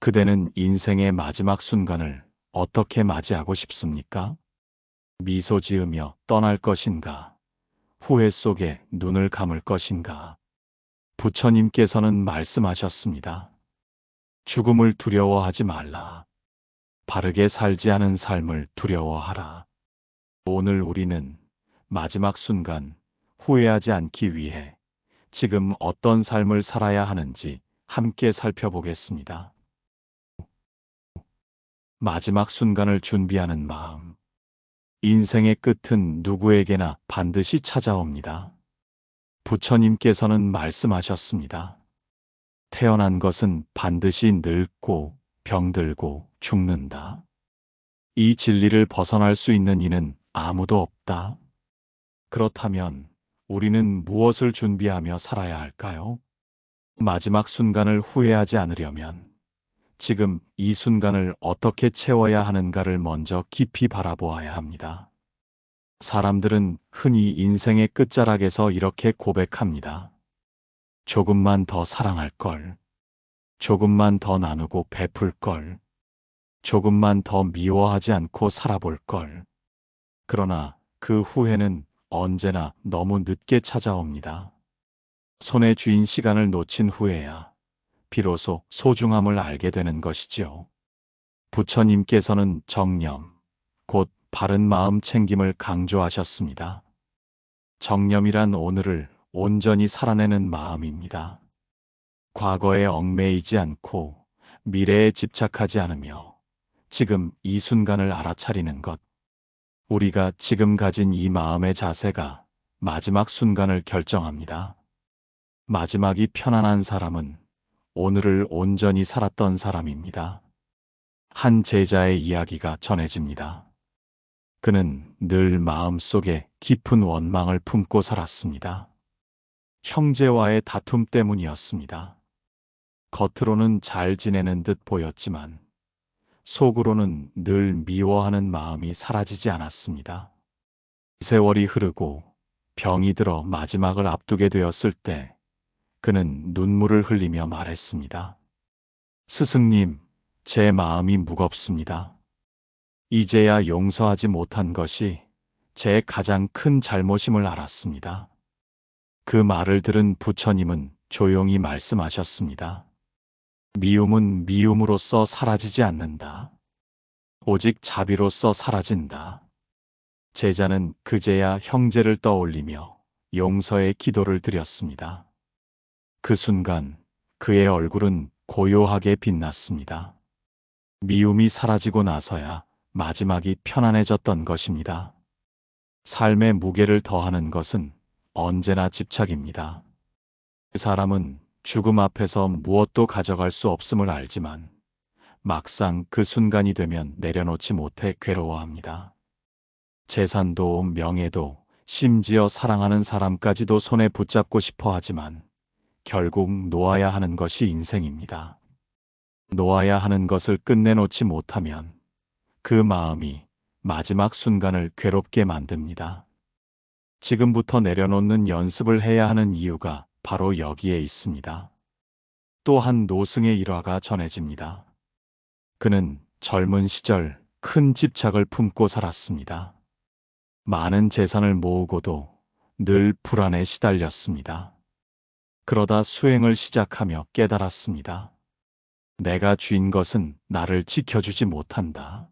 그대는 인생의 마지막 순간을 어떻게 맞이하고 싶습니까? 미소 지으며 떠날 것인가? 후회 속에 눈을 감을 것인가? 부처님께서는 말씀하셨습니다. 죽음을 두려워하지 말라. 바르게 살지 않은 삶을 두려워하라. 오늘 우리는 마지막 순간 후회하지 않기 위해 지금 어떤 삶을 살아야 하는지 함께 살펴보겠습니다. 마지막 순간을 준비하는 마음. 인생의 끝은 누구에게나 반드시 찾아옵니다. 부처님께서는 말씀하셨습니다. 태어난 것은 반드시 늙고 병들고 죽는다. 이 진리를 벗어날 수 있는 이는 아무도 없다. 그렇다면 우리는 무엇을 준비하며 살아야 할까요? 마지막 순간을 후회하지 않으려면 지금 이 순간을 어떻게 채워야 하는가를 먼저 깊이 바라보아야 합니다. 사람들은 흔히 인생의 끝자락에서 이렇게 고백합니다. 조금만 더 사랑할 걸. 조금만 더 나누고 베풀 걸. 조금만 더 미워하지 않고 살아볼 걸. 그러나 그 후회는 언제나 너무 늦게 찾아옵니다. 손에 쥐인 시간을 놓친 후에야 비로소 소중함을 알게 되는 것이지요. 부처님께서는 정념, 곧 바른 마음 챙김을 강조하셨습니다. 정념이란 오늘을 온전히 살아내는 마음입니다. 과거에 얽매이지 않고 미래에 집착하지 않으며 지금 이 순간을 알아차리는 것. 우리가 지금 가진 이 마음의 자세가 마지막 순간을 결정합니다. 마지막이 편안한 사람은 오늘을 온전히 살았던 사람입니다. 한 제자의 이야기가 전해집니다. 그는 늘 마음속에 깊은 원망을 품고 살았습니다. 형제와의 다툼 때문이었습니다. 겉으로는 잘 지내는 듯 보였지만 속으로는 늘 미워하는 마음이 사라지지 않았습니다. 세월이 흐르고 병이 들어 마지막을 앞두게 되었을 때 그는 눈물을 흘리며 말했습니다. 스승님, 제 마음이 무겁습니다. 이제야 용서하지 못한 것이 제 가장 큰 잘못임을 알았습니다. 그 말을 들은 부처님은 조용히 말씀하셨습니다. 미움은 미움으로써 사라지지 않는다. 오직 자비로써 사라진다. 제자는 그제야 형제를 떠올리며 용서의 기도를 드렸습니다. 그 순간 그의 얼굴은 고요하게 빛났습니다. 미움이 사라지고 나서야 마지막이 편안해졌던 것입니다. 삶의 무게를 더하는 것은 언제나 집착입니다. 그 사람은 죽음 앞에서 무엇도 가져갈 수 없음을 알지만 막상 그 순간이 되면 내려놓지 못해 괴로워합니다. 재산도 명예도 심지어 사랑하는 사람까지도 손에 붙잡고 싶어 하지만 결국 놓아야 하는 것이 인생입니다. 놓아야 하는 것을 끝내놓지 못하면 그 마음이 마지막 순간을 괴롭게 만듭니다. 지금부터 내려놓는 연습을 해야 하는 이유가 바로 여기에 있습니다. 또한 노승의 일화가 전해집니다. 그는 젊은 시절 큰 집착을 품고 살았습니다. 많은 재산을 모으고도 늘 불안에 시달렸습니다. 그러다 수행을 시작하며 깨달았습니다. 내가 쥔 것은 나를 지켜주지 못한다.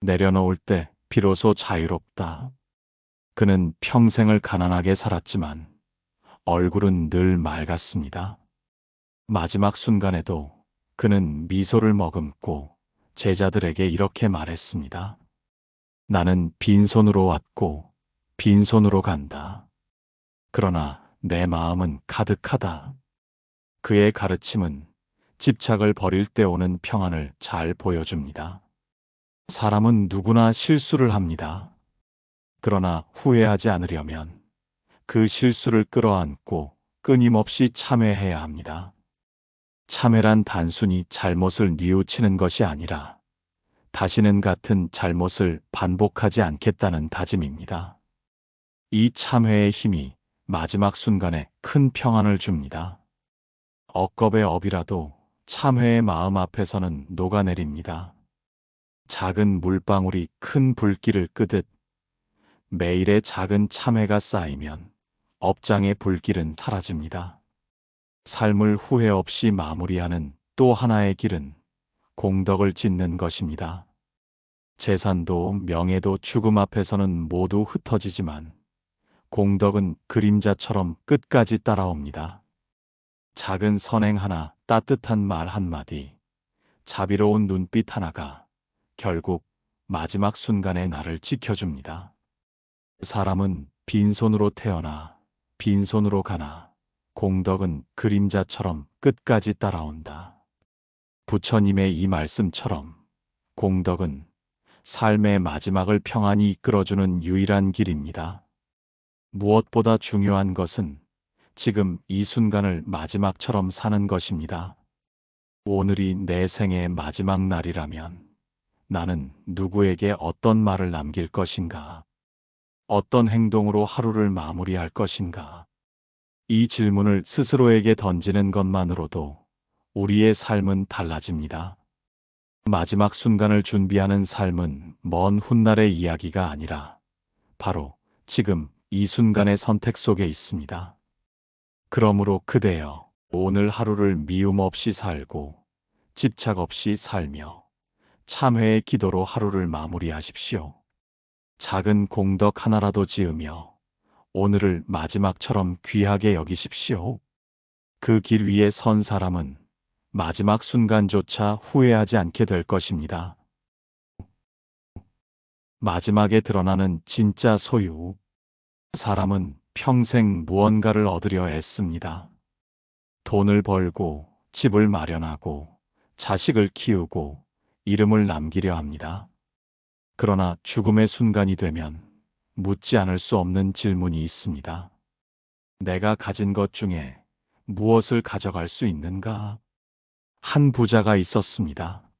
내려놓을 때 비로소 자유롭다. 그는 평생을 가난하게 살았지만 얼굴은 늘 맑았습니다. 마지막 순간에도 그는 미소를 머금고 제자들에게 이렇게 말했습니다. 나는 빈손으로 왔고 빈손으로 간다. 그러나 내 마음은 가득하다. 그의 가르침은 집착을 버릴 때 오는 평안을 잘 보여줍니다. 사람은 누구나 실수를 합니다. 그러나 후회하지 않으려면 그 실수를 끌어안고 끊임없이 참회해야 합니다. 참회란 단순히 잘못을 뉘우치는 것이 아니라 다시는 같은 잘못을 반복하지 않겠다는 다짐입니다. 이 참회의 힘이 마지막 순간에 큰 평안을 줍니다. 억겁의 업이라도 참회의 마음 앞에서는 녹아내립니다. 작은 물방울이 큰 불길을 끄듯 매일의 작은 참회가 쌓이면 업장의 불길은 사라집니다. 삶을 후회 없이 마무리하는 또 하나의 길은 공덕을 짓는 것입니다. 재산도 명예도 죽음 앞에서는 모두 흩어지지만 공덕은 그림자처럼 끝까지 따라옵니다. 작은 선행 하나, 따뜻한 말 한마디, 자비로운 눈빛 하나가 결국 마지막 순간에 나를 지켜줍니다. 사람은 빈손으로 태어나 빈손으로 가나 공덕은 그림자처럼 끝까지 따라온다. 부처님의 이 말씀처럼 공덕은 삶의 마지막을 평안히 이끌어주는 유일한 길입니다. 무엇보다 중요한 것은 지금 이 순간을 마지막처럼 사는 것입니다. 오늘이 내 생의 마지막 날이라면 나는 누구에게 어떤 말을 남길 것인가? 어떤 행동으로 하루를 마무리할 것인가? 이 질문을 스스로에게 던지는 것만으로도 우리의 삶은 달라집니다. 마지막 순간을 준비하는 삶은 먼 훗날의 이야기가 아니라 바로 지금 이 순간의 선택 속에 있습니다. 그러므로 그대여 오늘 하루를 미움 없이 살고 집착 없이 살며 참회의 기도로 하루를 마무리하십시오. 작은 공덕 하나라도 지으며 오늘을 마지막처럼 귀하게 여기십시오. 그 길 위에 선 사람은 마지막 순간조차 후회하지 않게 될 것입니다. 마지막에 드러나는 진짜 소유. 사람은 평생 무언가를 얻으려 애씁니다. 돈을 벌고 집을 마련하고 자식을 키우고 이름을 남기려 합니다. 그러나 죽음의 순간이 되면 묻지 않을 수 없는 질문이 있습니다. 내가 가진 것 중에 무엇을 가져갈 수 있는가? 한 부자가 있었습니다.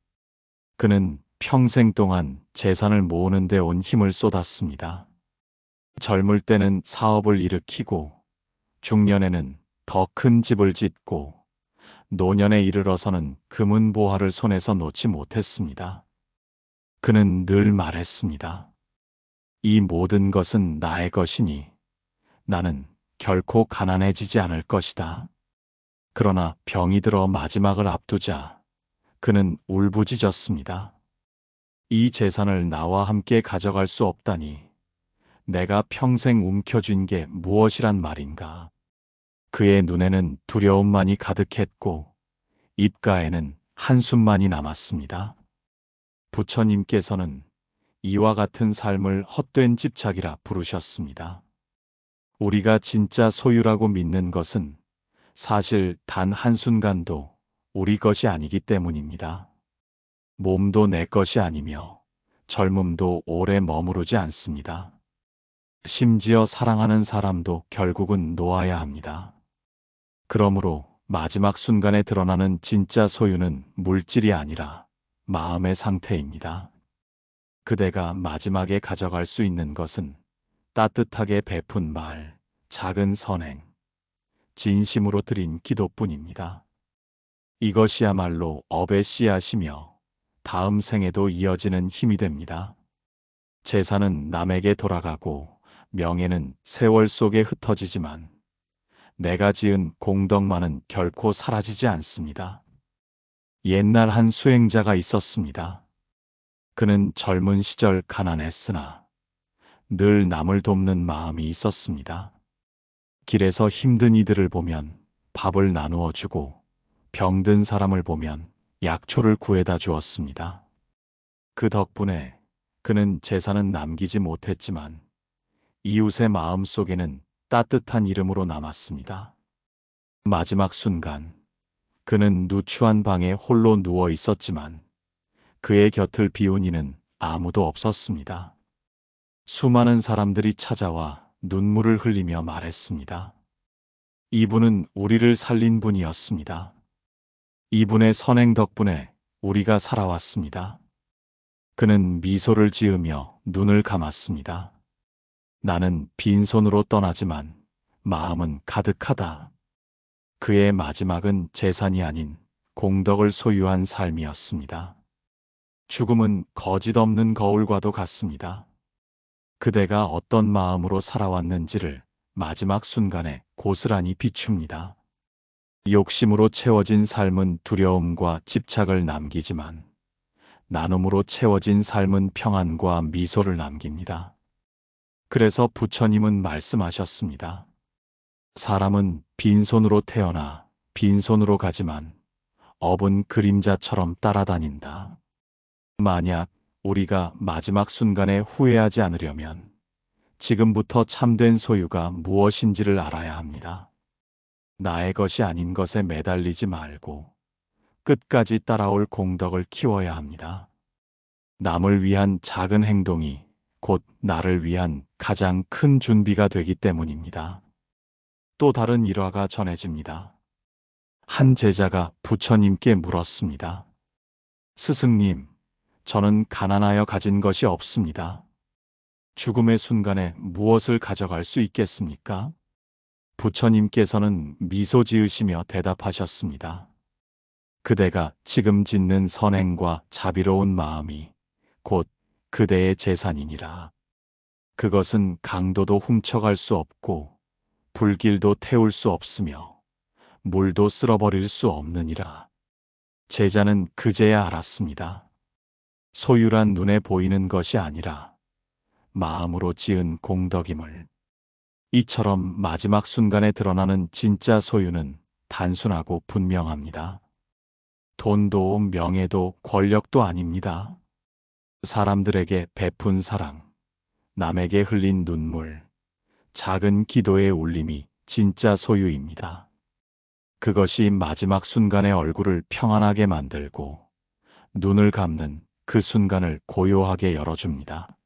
그는 평생 동안 재산을 모으는 데 온 힘을 쏟았습니다. 젊을 때는 사업을 일으키고 중년에는 더 큰 집을 짓고 노년에 이르러서는 금은 보화를 손에서 놓지 못했습니다. 그는 늘 말했습니다. 이 모든 것은 나의 것이니 나는 결코 가난해지지 않을 것이다. 그러나 병이 들어 마지막을 앞두자 그는 울부짖었습니다. 이 재산을 나와 함께 가져갈 수 없다니 내가 평생 움켜쥔 게 무엇이란 말인가. 그의 눈에는 두려움만이 가득했고 입가에는 한숨만이 남았습니다. 부처님께서는 이와 같은 삶을 헛된 집착이라 부르셨습니다. 우리가 진짜 소유라고 믿는 것은 사실 단 한순간도 우리 것이 아니기 때문입니다. 몸도 내 것이 아니며 젊음도 오래 머무르지 않습니다. 심지어 사랑하는 사람도 결국은 놓아야 합니다. 그러므로 마지막 순간에 드러나는 진짜 소유는 물질이 아니라 마음의 상태입니다. 그대가 마지막에 가져갈 수 있는 것은 따뜻하게 베푼 말, 작은 선행, 진심으로 드린 기도뿐입니다. 이것이야말로 업의 씨앗이며 다음 생에도 이어지는 힘이 됩니다. 재산은 남에게 돌아가고 명예는 세월 속에 흩어지지만 내가 지은 공덕만은 결코 사라지지 않습니다. 옛날 한 수행자가 있었습니다. 그는 젊은 시절 가난했으나 늘 남을 돕는 마음이 있었습니다. 길에서 힘든 이들을 보면 밥을 나누어 주고 병든 사람을 보면 약초를 구해다 주었습니다. 그 덕분에 그는 재산은 남기지 못했지만 이웃의 마음 속에는 따뜻한 이름으로 남았습니다. 마지막 순간, 그는 누추한 방에 홀로 누워 있었지만 그의 곁을 비운 이는 아무도 없었습니다. 수많은 사람들이 찾아와 눈물을 흘리며 말했습니다. 이분은 우리를 살린 분이었습니다. 이분의 선행 덕분에 우리가 살아왔습니다. 그는 미소를 지으며 눈을 감았습니다. 나는 빈손으로 떠나지만 마음은 가득하다. 그의 마지막은 재산이 아닌 공덕을 소유한 삶이었습니다. 죽음은 거짓 없는 거울과도 같습니다. 그대가 어떤 마음으로 살아왔는지를 마지막 순간에 고스란히 비춥니다. 욕심으로 채워진 삶은 두려움과 집착을 남기지만 나눔으로 채워진 삶은 평안과 미소를 남깁니다. 그래서 부처님은 말씀하셨습니다. 사람은 빈손으로 태어나 빈손으로 가지만 업은 그림자처럼 따라다닌다. 만약 우리가 마지막 순간에 후회하지 않으려면 지금부터 참된 소유가 무엇인지를 알아야 합니다. 나의 것이 아닌 것에 매달리지 말고 끝까지 따라올 공덕을 키워야 합니다. 남을 위한 작은 행동이 곧 나를 위한 가장 큰 준비가 되기 때문입니다. 또 다른 일화가 전해집니다. 한 제자가 부처님께 물었습니다. 스승님, 저는 가난하여 가진 것이 없습니다. 죽음의 순간에 무엇을 가져갈 수 있겠습니까? 부처님께서는 미소 지으시며 대답하셨습니다. 그대가 지금 짓는 선행과 자비로운 마음이 곧 그대의 재산이니라. 그것은 강도도 훔쳐갈 수 없고 불길도 태울 수 없으며 물도 쓸어버릴 수 없느니라. 제자는 그제야 알았습니다. 소유란 눈에 보이는 것이 아니라 마음으로 지은 공덕임을. 이처럼 마지막 순간에 드러나는 진짜 소유는 단순하고 분명합니다. 돈도 명예도 권력도 아닙니다. 사람들에게 베푼 사랑, 남에게 흘린 눈물, 작은 기도의 울림이 진짜 소유입니다. 그것이 마지막 순간의 얼굴을 평안하게 만들고 눈을 감는 그 순간을 고요하게 열어줍니다.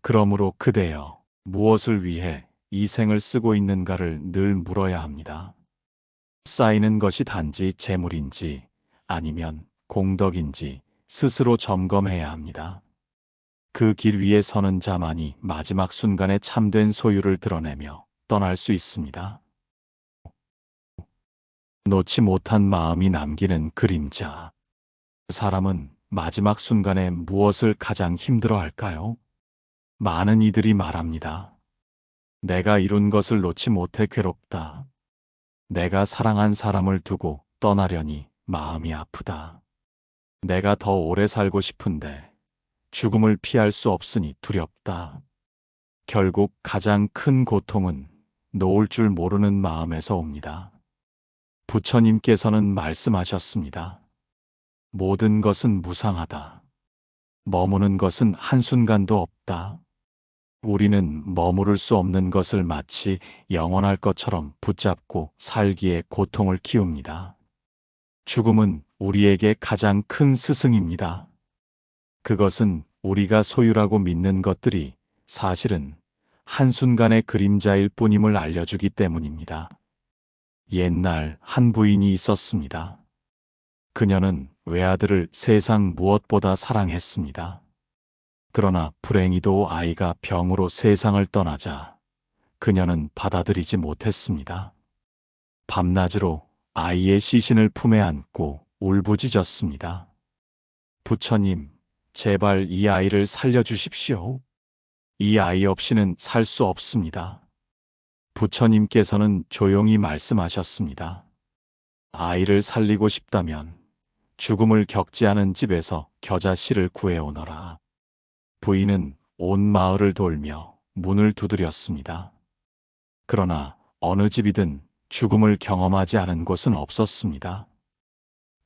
그러므로 그대여 무엇을 위해 이 생을 쓰고 있는가를 늘 물어야 합니다. 쌓이는 것이 단지 재물인지 아니면 공덕인지 스스로 점검해야 합니다. 그 길 위에 서는 자만이 마지막 순간에 참된 소유를 드러내며 떠날 수 있습니다. 놓지 못한 마음이 남기는 그림자. 사람은 마지막 순간에 무엇을 가장 힘들어 할까요? 많은 이들이 말합니다. 내가 이룬 것을 놓지 못해 괴롭다. 내가 사랑한 사람을 두고 떠나려니 마음이 아프다. 내가 더 오래 살고 싶은데 죽음을 피할 수 없으니 두렵다. 결국 가장 큰 고통은 놓을 줄 모르는 마음에서 옵니다. 부처님께서는 말씀하셨습니다. 모든 것은 무상하다. 머무는 것은 한순간도 없다. 우리는 머무를 수 없는 것을 마치 영원할 것처럼 붙잡고 살기에 고통을 키웁니다. 죽음은 우리에게 가장 큰 스승입니다. 그것은 우리가 소유라고 믿는 것들이 사실은 한순간의 그림자일 뿐임을 알려주기 때문입니다. 옛날 한 부인이 있었습니다. 그녀는 외아들을 세상 무엇보다 사랑했습니다. 그러나 불행히도 아이가 병으로 세상을 떠나자 그녀는 받아들이지 못했습니다. 밤낮으로 아이의 시신을 품에 안고 울부짖었습니다. 부처님, 제발 이 아이를 살려주십시오. 이 아이 없이는 살 수 없습니다. 부처님께서는 조용히 말씀하셨습니다. 아이를 살리고 싶다면 죽음을 겪지 않은 집에서 겨자씨를 구해오너라. 부인은 온 마을을 돌며 문을 두드렸습니다. 그러나 어느 집이든 죽음을 경험하지 않은 곳은 없었습니다.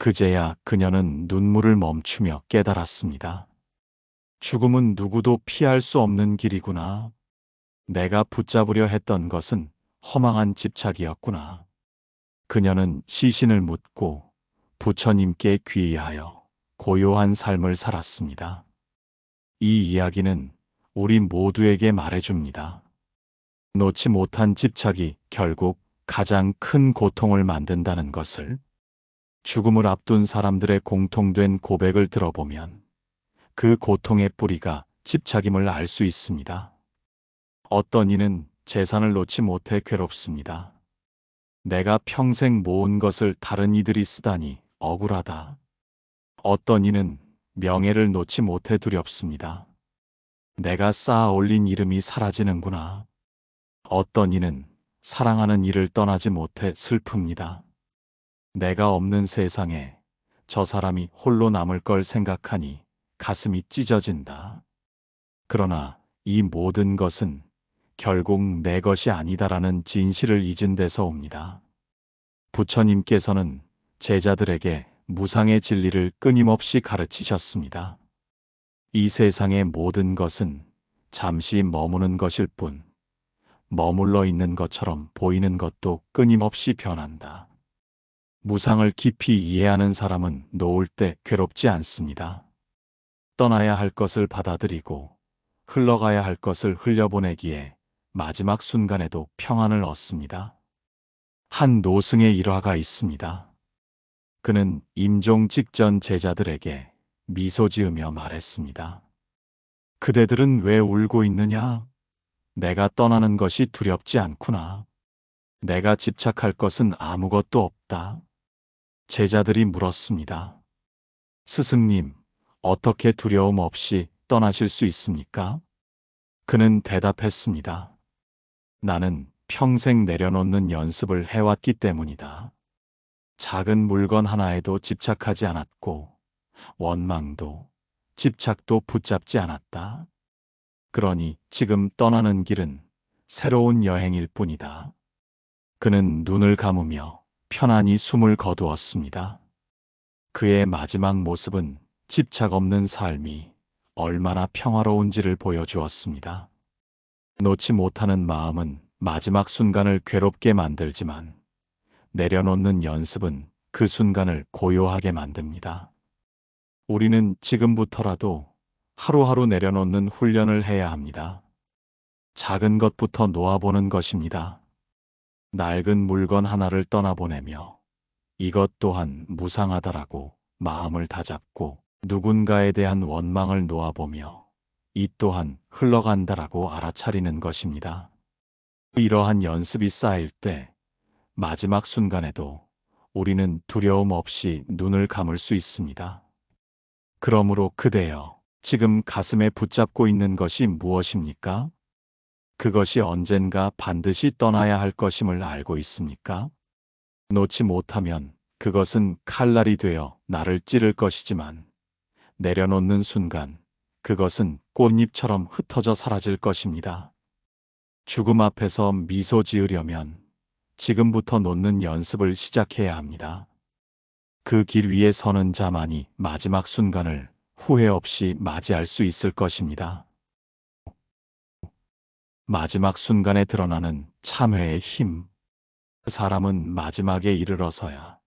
그제야 그녀는 눈물을 멈추며 깨달았습니다. 죽음은 누구도 피할 수 없는 길이구나. 내가 붙잡으려 했던 것은 허망한 집착이었구나. 그녀는 시신을 묻고 부처님께 귀의하여 고요한 삶을 살았습니다. 이 이야기는 우리 모두에게 말해줍니다. 놓지 못한 집착이 결국 가장 큰 고통을 만든다는 것을 죽음을 앞둔 사람들의 공통된 고백을 들어보면 그 고통의 뿌리가 집착임을 알 수 있습니다. 어떤 이는 재산을 놓지 못해 괴롭습니다. 내가 평생 모은 것을 다른 이들이 쓰다니 억울하다. 어떤 이는 명예를 놓지 못해 두렵습니다. 내가 쌓아 올린 이름이 사라지는구나. 어떤 이는 사랑하는 이를 떠나지 못해 슬픕니다. 내가 없는 세상에 저 사람이 홀로 남을 걸 생각하니 가슴이 찢어진다. 그러나 이 모든 것은 결국 내 것이 아니다라는 진실을 잊은 데서 옵니다. 부처님께서는 제자들에게 무상의 진리를 끊임없이 가르치셨습니다. 이 세상의 모든 것은 잠시 머무는 것일 뿐, 머물러 있는 것처럼 보이는 것도 끊임없이 변한다. 무상을 깊이 이해하는 사람은 놓을 때 괴롭지 않습니다. 떠나야 할 것을 받아들이고 흘러가야 할 것을 흘려보내기에 마지막 순간에도 평안을 얻습니다. 한 노승의 일화가 있습니다. 그는 임종 직전 제자들에게 미소 지으며 말했습니다. 그대들은 왜 울고 있느냐? 내가 떠나는 것이 두렵지 않구나. 내가 집착할 것은 아무것도 없다. 제자들이 물었습니다. 스승님, 어떻게 두려움 없이 떠나실 수 있습니까? 그는 대답했습니다. 나는 평생 내려놓는 연습을 해왔기 때문이다. 작은 물건 하나에도 집착하지 않았고, 원망도, 집착도 붙잡지 않았다. 그러니 지금 떠나는 길은 새로운 여행일 뿐이다. 그는 눈을 감으며 편안히 숨을 거두었습니다. 그의 마지막 모습은 집착 없는 삶이 얼마나 평화로운지를 보여주었습니다. 놓지 못하는 마음은 마지막 순간을 괴롭게 만들지만 내려놓는 연습은 그 순간을 고요하게 만듭니다. 우리는 지금부터라도 하루하루 내려놓는 훈련을 해야 합니다. 작은 것부터 놓아보는 것입니다. 낡은 물건 하나를 떠나보내며 이것 또한 무상하다라고 마음을 다잡고 누군가에 대한 원망을 놓아보며 이 또한 흘러간다라고 알아차리는 것입니다. 이러한 연습이 쌓일 때 마지막 순간에도 우리는 두려움 없이 눈을 감을 수 있습니다. 그러므로 그대여, 지금 가슴에 붙잡고 있는 것이 무엇입니까? 그것이 언젠가 반드시 떠나야 할 것임을 알고 있습니까? 놓지 못하면 그것은 칼날이 되어 나를 찌를 것이지만 내려놓는 순간 그것은 꽃잎처럼 흩어져 사라질 것입니다. 죽음 앞에서 미소 지으려면 지금부터 놓는 연습을 시작해야 합니다. 그 길 위에 서는 자만이 마지막 순간을 후회 없이 맞이할 수 있을 것입니다. 마지막 순간에 드러나는 참회의 힘. 사람은 마지막에 이르러서야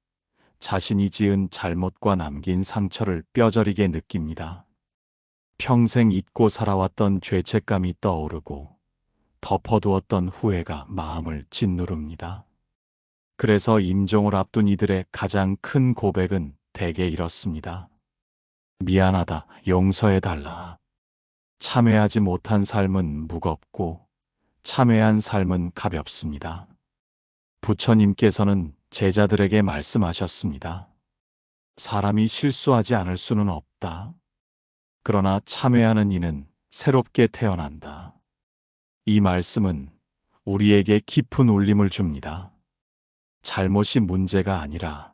자신이 지은 잘못과 남긴 상처를 뼈저리게 느낍니다. 평생 잊고 살아왔던 죄책감이 떠오르고 덮어두었던 후회가 마음을 짓누릅니다. 그래서 임종을 앞둔 이들의 가장 큰 고백은 대개 이렇습니다. 미안하다, 용서해달라. 참회하지 못한 삶은 무겁고 참회한 삶은 가볍습니다. 부처님께서는 제자들에게 말씀하셨습니다. 사람이 실수하지 않을 수는 없다. 그러나 참회하는 이는 새롭게 태어난다. 이 말씀은 우리에게 깊은 울림을 줍니다. 잘못이 문제가 아니라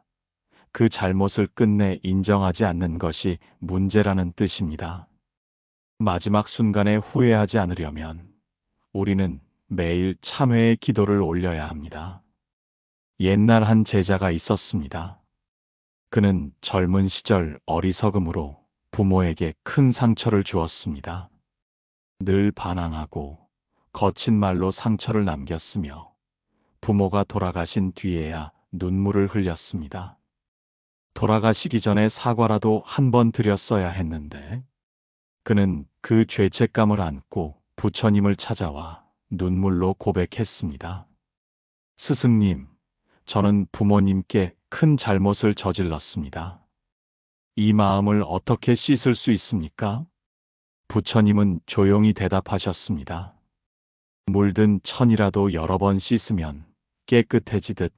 그 잘못을 끝내 인정하지 않는 것이 문제라는 뜻입니다. 마지막 순간에 후회하지 않으려면 우리는 매일 참회의 기도를 올려야 합니다. 옛날 한 제자가 있었습니다. 그는 젊은 시절 어리석음으로 부모에게 큰 상처를 주었습니다. 늘 반항하고 거친 말로 상처를 남겼으며 부모가 돌아가신 뒤에야 눈물을 흘렸습니다. 돌아가시기 전에 사과라도 한 번 드렸어야 했는데 그는 그 죄책감을 안고 부처님을 찾아와 눈물로 고백했습니다. 스승님, 저는 부모님께 큰 잘못을 저질렀습니다. 이 마음을 어떻게 씻을 수 있습니까? 부처님은 조용히 대답하셨습니다. 물든 천이라도 여러 번 씻으면 깨끗해지듯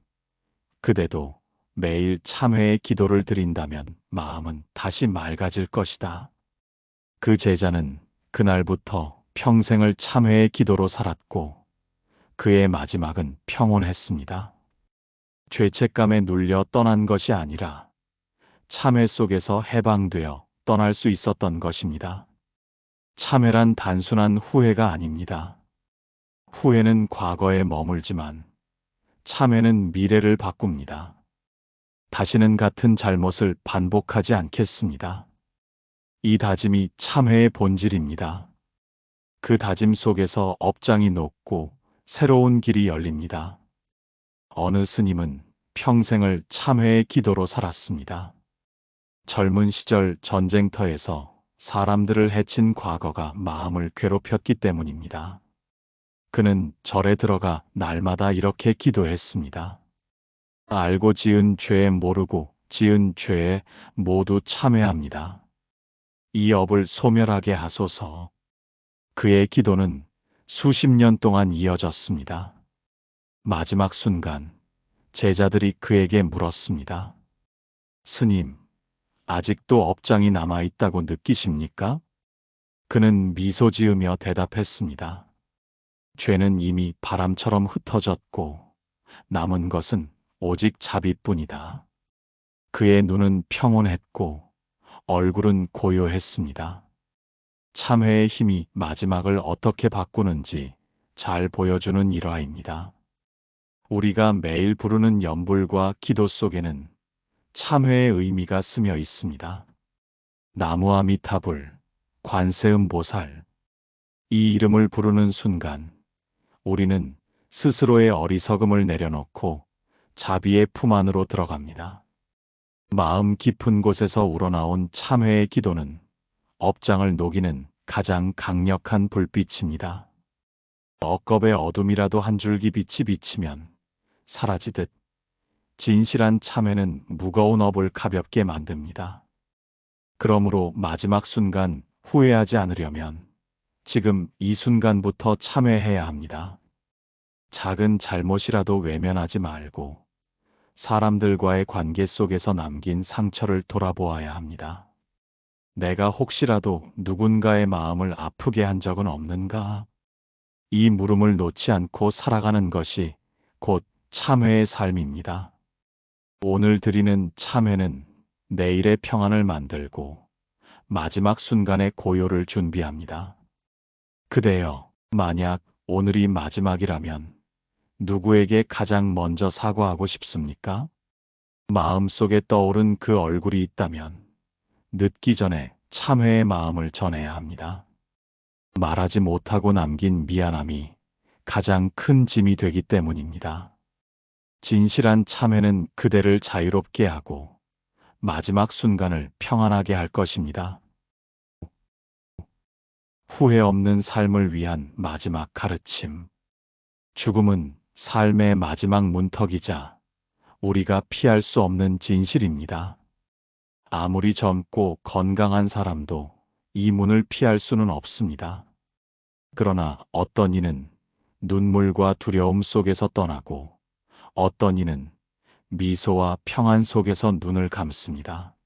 그대도 매일 참회의 기도를 드린다면 마음은 다시 맑아질 것이다. 그 제자는 그날부터 평생을 참회의 기도로 살았고 그의 마지막은 평온했습니다. 죄책감에 눌려 떠난 것이 아니라 참회 속에서 해방되어 떠날 수 있었던 것입니다. 참회란 단순한 후회가 아닙니다. 후회는 과거에 머물지만 참회는 미래를 바꿉니다. 다시는 같은 잘못을 반복하지 않겠습니다. 이 다짐이 참회의 본질입니다. 그 다짐 속에서 업장이 높고 새로운 길이 열립니다. 어느 스님은 평생을 참회의 기도로 살았습니다. 젊은 시절 전쟁터에서 사람들을 해친 과거가 마음을 괴롭혔기 때문입니다. 그는 절에 들어가 날마다 이렇게 기도했습니다. 알고 지은 죄에 모르고 지은 죄에 모두 참회합니다. 이 업을 소멸하게 하소서. 그의 기도는 수십 년 동안 이어졌습니다. 마지막 순간 제자들이 그에게 물었습니다. 스님, 아직도 업장이 남아 있다고 느끼십니까? 그는 미소 지으며 대답했습니다. 죄는 이미 바람처럼 흩어졌고 남은 것은 오직 자비뿐이다. 그의 눈은 평온했고 얼굴은 고요했습니다. 참회의 힘이 마지막을 어떻게 바꾸는지 잘 보여주는 일화입니다. 우리가 매일 부르는 연불과 기도 속에는 참회의 의미가 스며 있습니다. 나무아미타불, 관세음보살. 이 이름을 부르는 순간 우리는 스스로의 어리석음을 내려놓고 자비의 품 안으로 들어갑니다. 마음 깊은 곳에서 우러나온 참회의 기도는 업장을 녹이는 가장 강력한 불빛입니다. 억겁의 어둠이라도 한 줄기 빛이 비치면 사라지듯 진실한 참회는 무거운 업을 가볍게 만듭니다. 그러므로 마지막 순간 후회하지 않으려면 지금 이 순간부터 참회해야 합니다. 작은 잘못이라도 외면하지 말고 사람들과의 관계 속에서 남긴 상처를 돌아보아야 합니다. 내가 혹시라도 누군가의 마음을 아프게 한 적은 없는가? 이 물음을 놓지 않고 살아가는 것이 곧 참회의 삶입니다. 오늘 드리는 참회는 내일의 평안을 만들고 마지막 순간의 고요를 준비합니다. 그대여, 만약 오늘이 마지막이라면 누구에게 가장 먼저 사과하고 싶습니까? 마음속에 떠오른 그 얼굴이 있다면 늦기 전에 참회의 마음을 전해야 합니다. 말하지 못하고 남긴 미안함이 가장 큰 짐이 되기 때문입니다. 진실한 참회는 그대를 자유롭게 하고 마지막 순간을 평안하게 할 것입니다. 후회 없는 삶을 위한 마지막 가르침. 죽음은 삶의 마지막 문턱이자 우리가 피할 수 없는 진실입니다. 아무리 젊고 건강한 사람도 이 문을 피할 수는 없습니다. 그러나 어떤 이는 눈물과 두려움 속에서 떠나고 어떤 이는 미소와 평안 속에서 눈을 감습니다.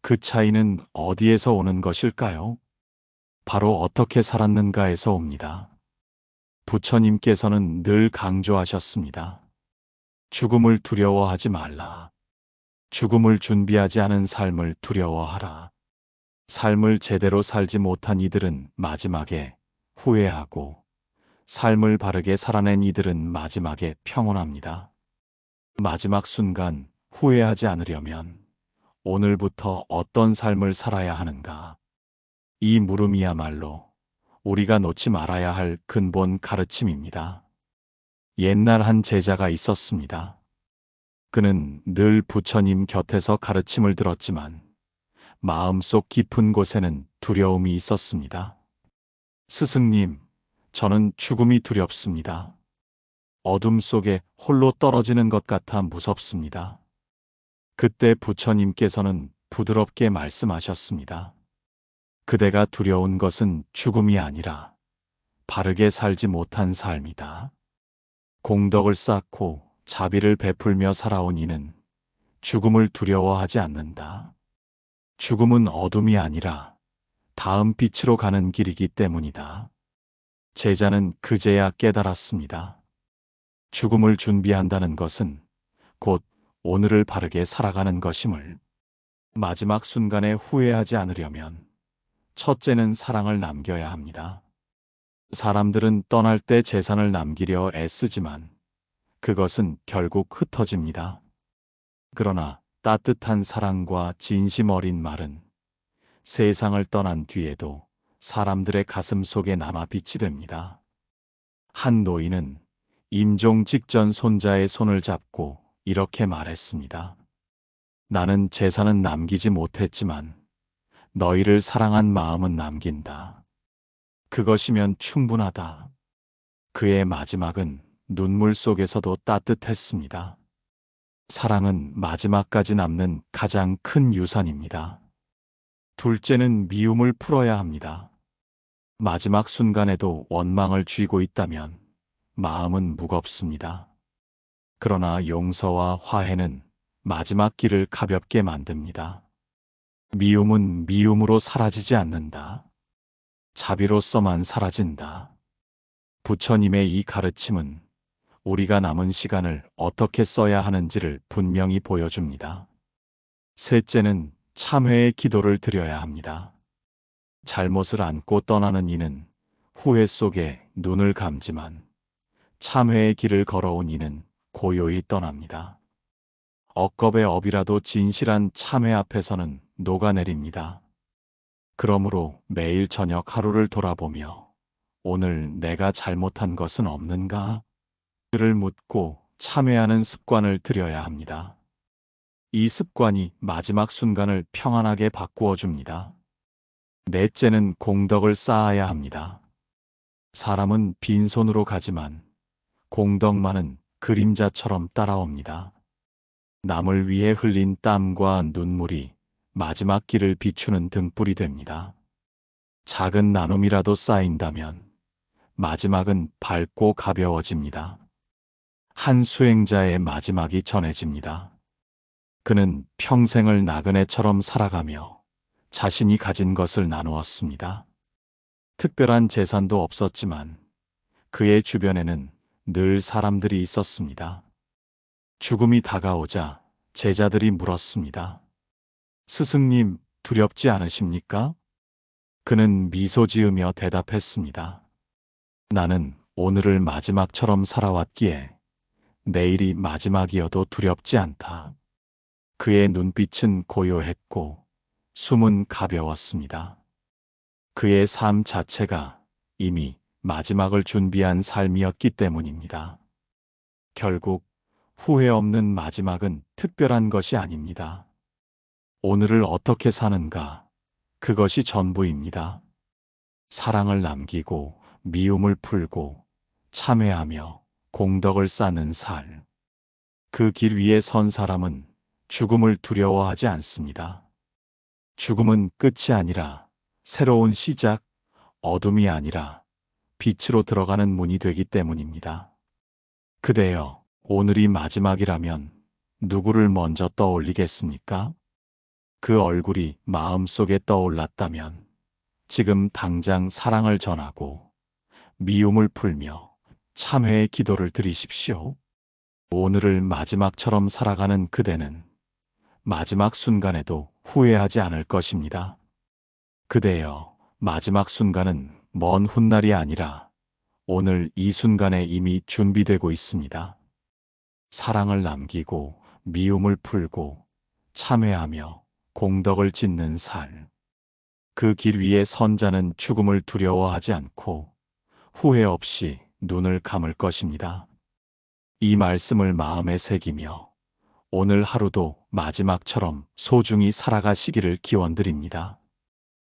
그 차이는 어디에서 오는 것일까요? 바로 어떻게 살았는가에서 옵니다. 부처님께서는 늘 강조하셨습니다. 죽음을 두려워하지 말라. 죽음을 준비하지 않은 삶을 두려워하라. 삶을 제대로 살지 못한 이들은 마지막에 후회하고 삶을 바르게 살아낸 이들은 마지막에 평온합니다. 마지막 순간 후회하지 않으려면 오늘부터 어떤 삶을 살아야 하는가? 이 물음이야말로 우리가 놓지 말아야 할 근본 가르침입니다. 옛날 한 제자가 있었습니다. 그는 늘 부처님 곁에서 가르침을 들었지만 마음속 깊은 곳에는 두려움이 있었습니다. 스승님, 저는 죽음이 두렵습니다. 어둠 속에 홀로 떨어지는 것 같아 무섭습니다. 그때 부처님께서는 부드럽게 말씀하셨습니다. 그대가 두려운 것은 죽음이 아니라 바르게 살지 못한 삶이다. 공덕을 쌓고 자비를 베풀며 살아온 이는 죽음을 두려워하지 않는다. 죽음은 어둠이 아니라 다음 빛으로 가는 길이기 때문이다. 제자는 그제야 깨달았습니다. 죽음을 준비한다는 것은 곧 오늘을 바르게 살아가는 것임을 마지막 순간에 후회하지 않으려면 첫째는 사랑을 남겨야 합니다. 사람들은 떠날 때 재산을 남기려 애쓰지만 그것은 결국 흩어집니다. 그러나 따뜻한 사랑과 진심 어린 말은 세상을 떠난 뒤에도 사람들의 가슴 속에 남아 빛이 됩니다. 한 노인은 임종 직전 손자의 손을 잡고 이렇게 말했습니다. 나는 재산은 남기지 못했지만 너희를 사랑한 마음은 남긴다. 그것이면 충분하다. 그의 마지막은 눈물 속에서도 따뜻했습니다. 사랑은 마지막까지 남는 가장 큰 유산입니다. 둘째는 미움을 풀어야 합니다. 마지막 순간에도 원망을 쥐고 있다면 마음은 무겁습니다. 그러나 용서와 화해는 마지막 길을 가볍게 만듭니다. 미움은 미움으로 사라지지 않는다. 자비로서만 사라진다. 부처님의 이 가르침은 우리가 남은 시간을 어떻게 써야 하는지를 분명히 보여줍니다. 셋째는 참회의 기도를 드려야 합니다. 잘못을 안고 떠나는 이는 후회 속에 눈을 감지만 참회의 길을 걸어온 이는 고요히 떠납니다. 억겁의 업이라도 진실한 참회 앞에서는 녹아내립니다. 그러므로 매일 저녁 하루를 돌아보며 오늘 내가 잘못한 것은 없는가? 를 묻고 참회하는 습관을 들여야 합니다. 이 습관이 마지막 순간을 평안하게 바꾸어 줍니다. 넷째는 공덕을 쌓아야 합니다. 사람은 빈손으로 가지만 공덕만은 그림자처럼 따라옵니다. 남을 위해 흘린 땀과 눈물이 마지막 길을 비추는 등불이 됩니다. 작은 나눔이라도 쌓인다면 마지막은 밝고 가벼워집니다. 한 수행자의 마지막이 전해집니다. 그는 평생을 나그네처럼 살아가며 자신이 가진 것을 나누었습니다. 특별한 재산도 없었지만 그의 주변에는 늘 사람들이 있었습니다. 죽음이 다가오자 제자들이 물었습니다. 스승님, 두렵지 않으십니까? 그는 미소 지으며 대답했습니다. 나는 오늘을 마지막처럼 살아왔기에 내일이 마지막이어도 두렵지 않다. 그의 눈빛은 고요했고 숨은 가벼웠습니다. 그의 삶 자체가 이미 마지막을 준비한 삶이었기 때문입니다. 결국 후회 없는 마지막은 특별한 것이 아닙니다. 오늘을 어떻게 사는가, 그것이 전부입니다. 사랑을 남기고 미움을 풀고 참회하며 공덕을 쌓는 살. 그 길 위에 선 사람은 죽음을 두려워하지 않습니다. 죽음은 끝이 아니라 새로운 시작, 어둠이 아니라 빛으로 들어가는 문이 되기 때문입니다. 그대여, 오늘이 마지막이라면 누구를 먼저 떠올리겠습니까? 그 얼굴이 마음속에 떠올랐다면 지금 당장 사랑을 전하고 미움을 풀며 참회의 기도를 드리십시오. 오늘을 마지막처럼 살아가는 그대는 마지막 순간에도 후회하지 않을 것입니다. 그대여, 마지막 순간은 먼 훗날이 아니라 오늘 이 순간에 이미 준비되고 있습니다. 사랑을 남기고 미움을 풀고 참회하며 공덕을 짓는 살. 그길 위에 선자는 죽음을 두려워하지 않고 후회 없이 눈을 감을 것입니다. 이 말씀을 마음에 새기며 오늘 하루도 마지막처럼 소중히 살아가시기를 기원드립니다.